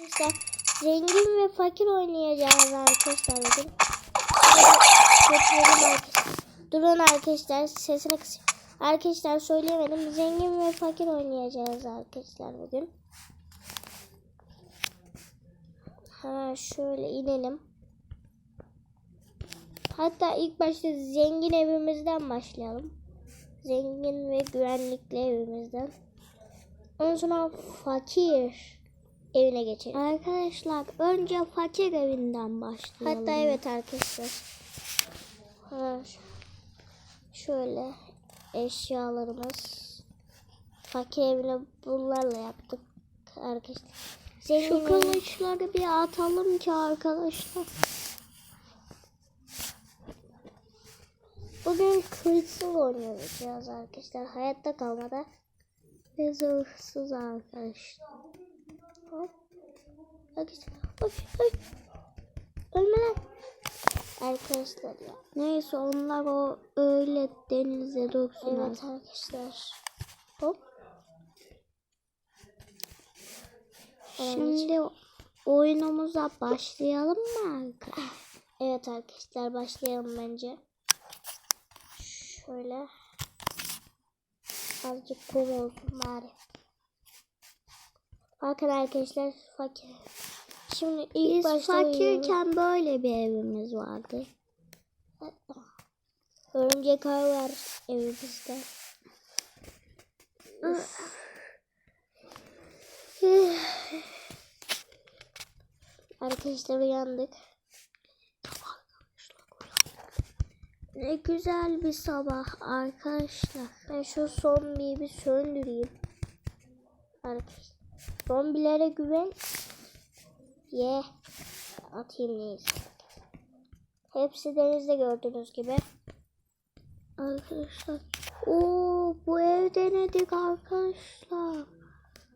Arkadaşlar zengin ve fakir oynayacağız arkadaşlar bugün. Durun arkadaşlar sesini kısayım. Arkadaşlar söyleyemedim. Zengin ve fakir oynayacağız arkadaşlar bugün. Ha şöyle inelim. Hatta ilk başta zengin evimizden başlayalım. Zengin ve güvenlikli evimizden. Ondan sonra fakir evine geçelim. Arkadaşlar önce fakir evinden başlayalım. Hatta evet arkadaşlar. Şöyle eşyalarımız. Fakir evine bunlarla yaptık arkadaşlar. Zengin Şu kılıçları bir atalım ki arkadaşlar. Bugün kılıçsız oynayacağız arkadaşlar. Hayatta kalmada. Ve zırhsız arkadaşlar. Ölme lan. Arkadaşlar ya. Neyse onlar o öyle denize döksün. Evet arkadaşlar. Hop. Şimdi oyunumuza başlayalım mı arkadaşlar? Evet arkadaşlar başlayalım bence. Şöyle. Azıcık kum olsun bari. Bakın arkadaşlar fakir. Şimdi ilk Biz başta fakirken böyle bir evimiz vardı. Örümcek ağ var evimizde. Arkadaşlar uyandık. Ne güzel bir sabah arkadaşlar. Ben şu zombiyi bir söndüreyim. Arkadaşlar. Zombilere güven. Ye. Atayım neyse. Hepsi denizde gördüğünüz gibi. Arkadaşlar. Oo bu ev denedik arkadaşlar.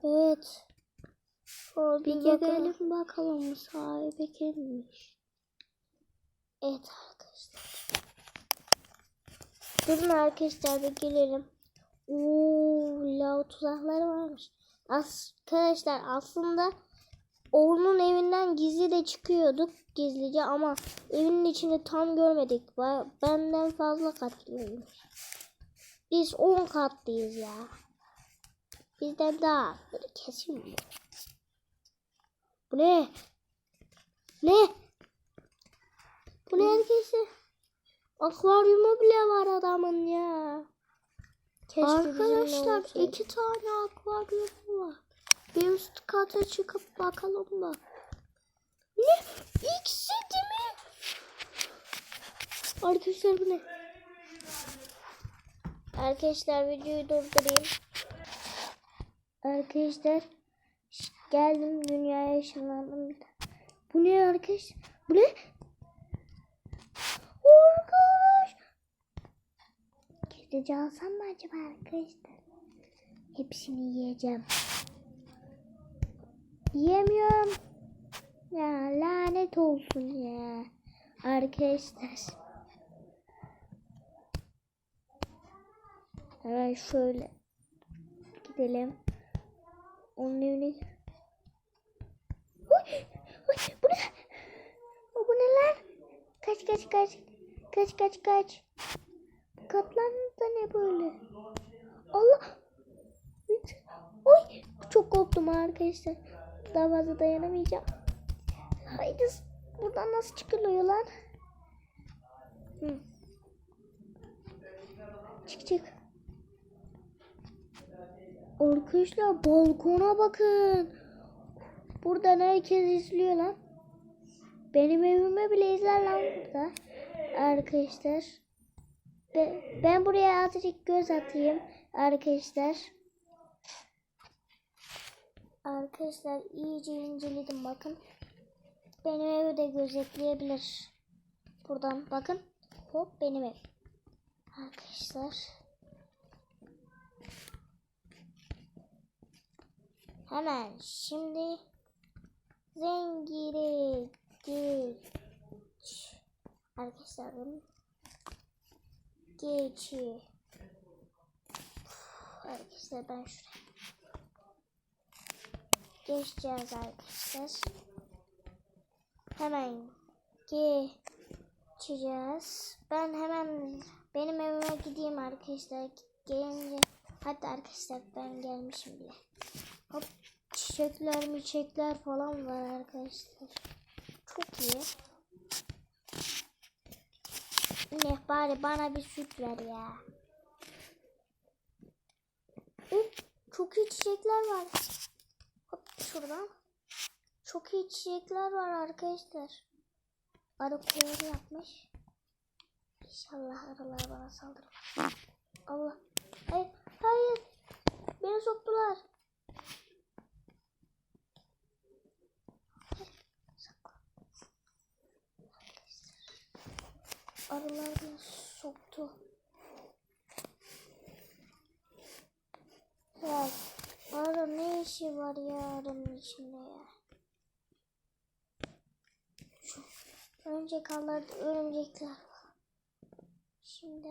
Evet. O Bir gidelim bakalım sahibi kimmiş. Evet arkadaşlar. Durun arkadaşlar bir gelelim. Oo, lav tuzakları varmış. Arkadaşlar aslında onun evinden gizli de çıkıyorduk gizlice ama evinin içini tam görmedik. Benden fazla katlıymış. Biz 10 katlıyız ya. Bizden daha böyle kesin mi? Bu ne? Ne? Bu ne arkadaşlar? Akvaryumu bile var adamın ya. Keşke Arkadaşlar iki tane akvaryum var. Bir üst kata çıkıp bakalım mı? Ne? İkisi değil mi? Arkadaşlar bu ne? Arkadaşlar videoyu durdurayım. Arkadaşlar geldim dünyaya ışınlandım. Bu ne arkadaş? Bu ne? Arkadaş. Kedici alsam mı acaba arkadaşlar? Hepsini yiyeceğim. Yiyemiyorum. Ya lanet olsun ya. Arkadaşlar. Hemen şöyle gidelim. Onun evine. Uy, bu ne? Bu ne lan? Kaç kaç kaç. Kaç kaç kaç. Bu kaplan da ne böyle? Allah. Oy çok korktum arkadaşlar. Daha fazla dayanamayacağım. Haydi buradan nasıl çıkılıyor lan? Hı. Çık çık. Arkadaşlar balkona bakın. Buradan herkes izliyor lan. Benim evime bile izler lan burada. Arkadaşlar. Ben, ben buraya azıcık göz atayım. Arkadaşlar. Arkadaşlar iyice inceledim bakın. Benim evi de gözetleyebilir. Buradan bakın. Hop benim ev. Arkadaşlar. Hemen şimdi zengire geç. Arkadaşlar geçi. Arkadaşlar ben şuraya geçeceğiz arkadaşlar. Hemen geçeceğiz. Ben hemen benim evime gideyim arkadaşlar. Gelince hatta arkadaşlar ben gelmişim bile. Hop çiçekler mi çiçekler falan var arkadaşlar. Çok iyi. Ne bari bana bir süt ver ya. Üf, çok iyi çiçekler var. Hop şuradan. Çok iyi çiçekler var arkadaşlar. Arı koyarı yapmış. İnşallah arılar bana saldırmaz. Allah. Hayır. Hayır. Beni soktular. Sakla. Arılar beni soktu. Ya arı ne işi var ya arının içinde ya. Şu örümcek ağlarda örümcekler. Şimdi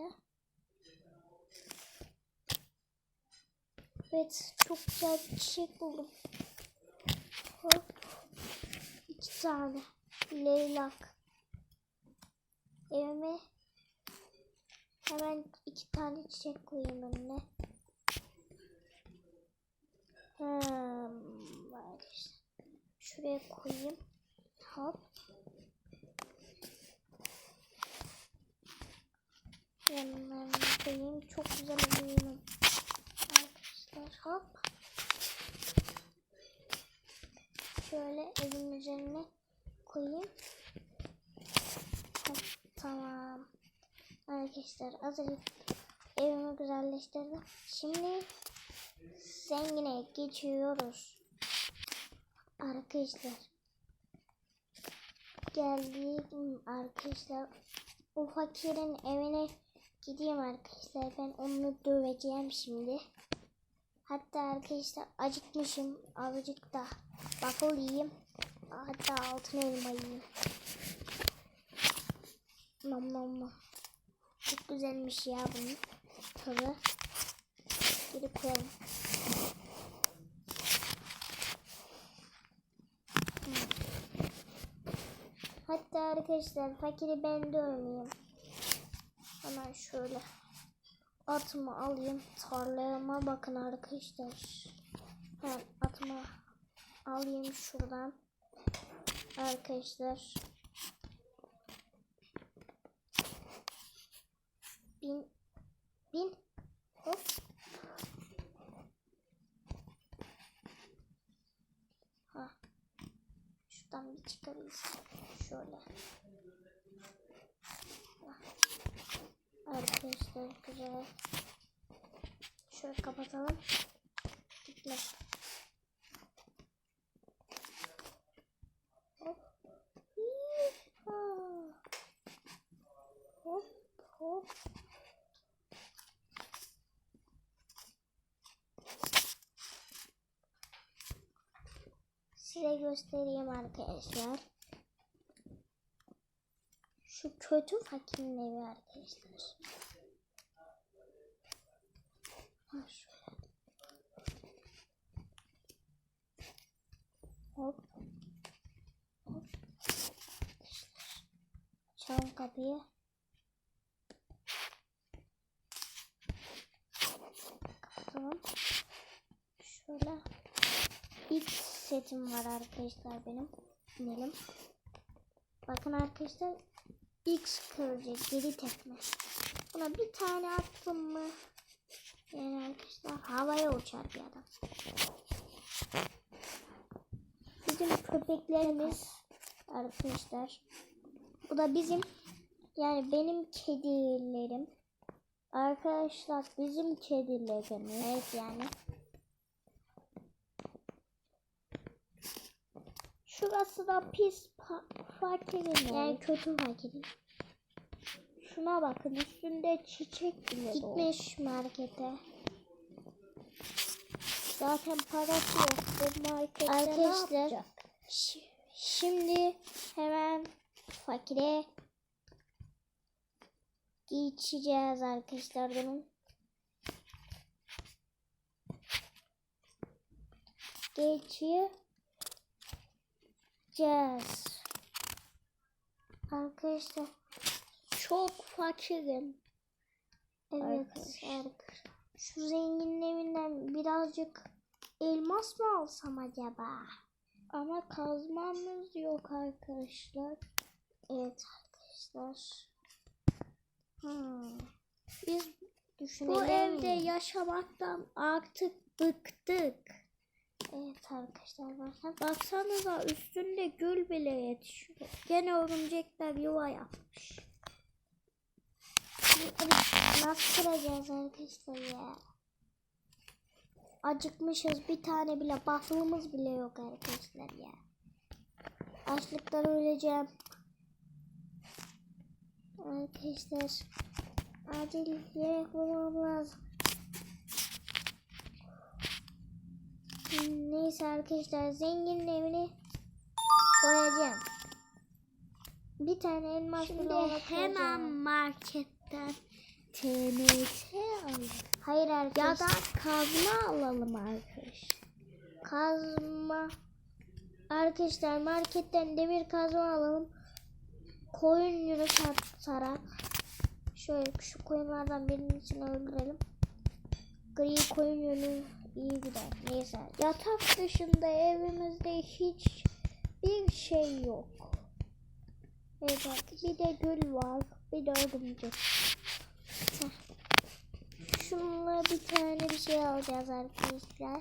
Evet çok güzel bir çiçek buldum. Hop. İki tane. Leylak. Evime hemen iki tane çiçek koyayım önüne. Hmm. Şuraya koyayım. Hop. Yanlarına koyayım. Çok güzel oluyor. Arkadaşlar hop. Şöyle evin üzerine koyayım. Hop, tamam. Arkadaşlar azıcık evimi güzelleştirdim. Şimdi zengine geçiyoruz. Arkadaşlar. Geldim arkadaşlar. O fakirin evine gideyim arkadaşlar. Ben onu döveceğim şimdi. Hatta arkadaşlar acıkmışım. Azıcık da waffle yiyeyim. Hatta altın elma yiyeyim. Nom nom nom. Çok güzelmiş ya bunun tadı. Geri koyalım. Hatta arkadaşlar fakiri ben dövmeyeyim. Hemen şöyle atımı alayım. Tarlama bakın arkadaşlar. Hemen atımı alayım şuradan. Arkadaşlar. Bin. Bin. Hop. Ha. Şuradan bir çıkabilsem. Şöyle. Arkadaşlar güzel. Şöyle kapatalım. Gitme. Hop. Hop hop. Size göstereyim arkadaşlar. Şu kötü fakirin evi arkadaşlar. Hop. Hop. Açalım kapıyı. Kapatalım. Şöyle. İlk setim var arkadaşlar benim. Binelim. Bakın arkadaşlar X kırıcı geri tepme. Buna bir tane attım mı? Yani arkadaşlar havaya uçar bir adam. Bizim köpeklerimiz arkadaşlar. Bu da bizim yani benim kedilerim. Arkadaşlar bizim kedilerimiz. Evet yani. Şurası da pis fakirin Yani kötü fakirin. Şuna bakın üstünde çiçek bile Gitmiş markete. Zaten parası yok. Bu markette Arkadaşlar, ne yapacak? şimdi hemen fakire geçeceğiz arkadaşlar bunun. Geçiyoruz. gideceğiz. Arkadaşlar Çok fakirim. evet Arkadaş. arkadaşlar. Şu zenginin evinden birazcık elmas mı alsam acaba? Ama kazmamız yok arkadaşlar. Evet arkadaşlar. Hmm. Biz Düşünelim. bu evde yaşamaktan artık bıktık. Evet arkadaşlar bakın. Baksanıza üstünde gül bile yetişiyor. Gene örümcekler yuva yapmış. Nasıl kıracağız arkadaşlar ya? Acıkmışız. Bir tane bile baklığımız bile yok arkadaşlar ya. Açlıktan öleceğim. Arkadaşlar. Acil yemek bulmam lazım. Neyse arkadaşlar zenginin evini koyacağım. Bir tane elmas Şimdi bile ona hemen koyacağım. Marketten TNT alalım. Hayır Ya arkadaşlar. da kazma alalım arkadaşlar. kazma. Arkadaşlar marketten demir kazma alalım. Koyun yünü satarak. Şöyle şu koyunlardan birini öldürelim. Gri koyun yünü iyi gider. Neyse. Yatak dışında evimizde hiç bir şey yok. Evet. Bir de gül var, bir de örümcek. Şununla bir tane bir şey alacağız arkadaşlar.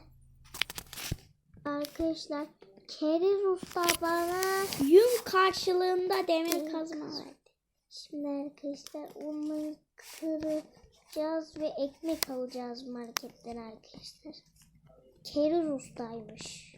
Arkadaşlar Keriz Usta bana Yün karşılığında demir Yün kazma verdi. Şimdi arkadaşlar onları kıracağız ve ekmek alacağız marketten arkadaşlar. Keriz ustaymış.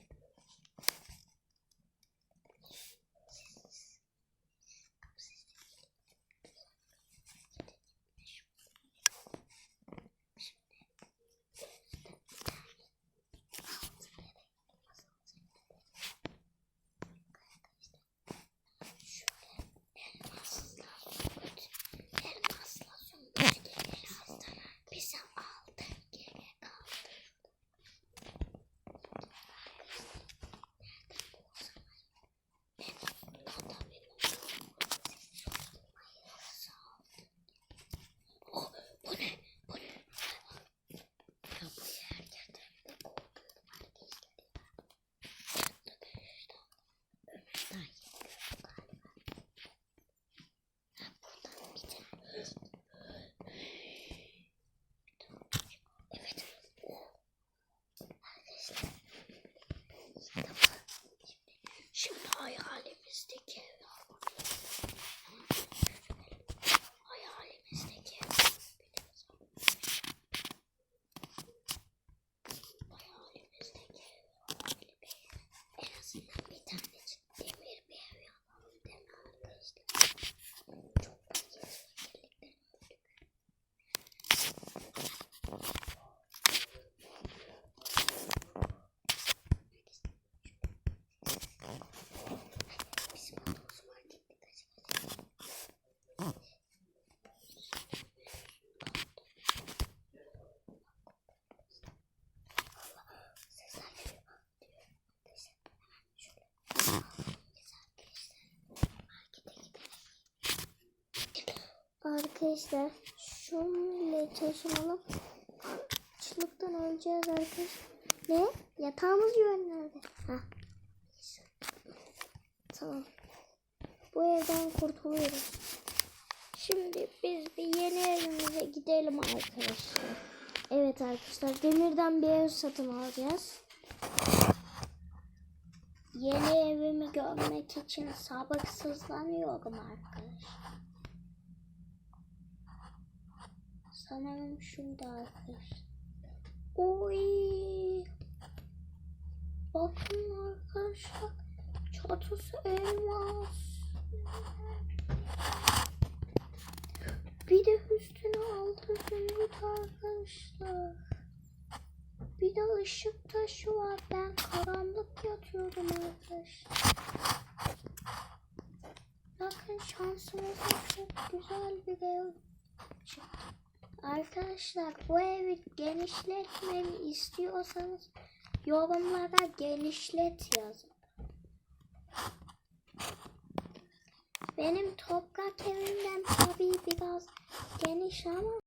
Arkadaşlar şöyle taşınalım. Açlıktan öleceğiz arkadaşlar. Ne? Yatağımız yön nerede? Ha. Tamam. Bu evden kurtuluyoruz. Şimdi biz bir yeni evimize gidelim arkadaşlar. Evet arkadaşlar demirden bir ev satın alacağız. Yeni evimi görmek için sabırsızlanıyorum arkadaşlar. Sanırım şurada arkadaşlar. Oy. Bakın arkadaşlar. Çatısı elmas. Bir de üstüne altın zümrüt arkadaşlar. Bir de ışık taşı var. Ben karanlık yatıyorum arkadaşlar. Bakın şansımıza çok güzel bir ev çıktı. Arkadaşlar bu evi genişletmemi istiyorsanız yorumlara genişlet yazın. Benim toprak evimden tabii biraz geniş ama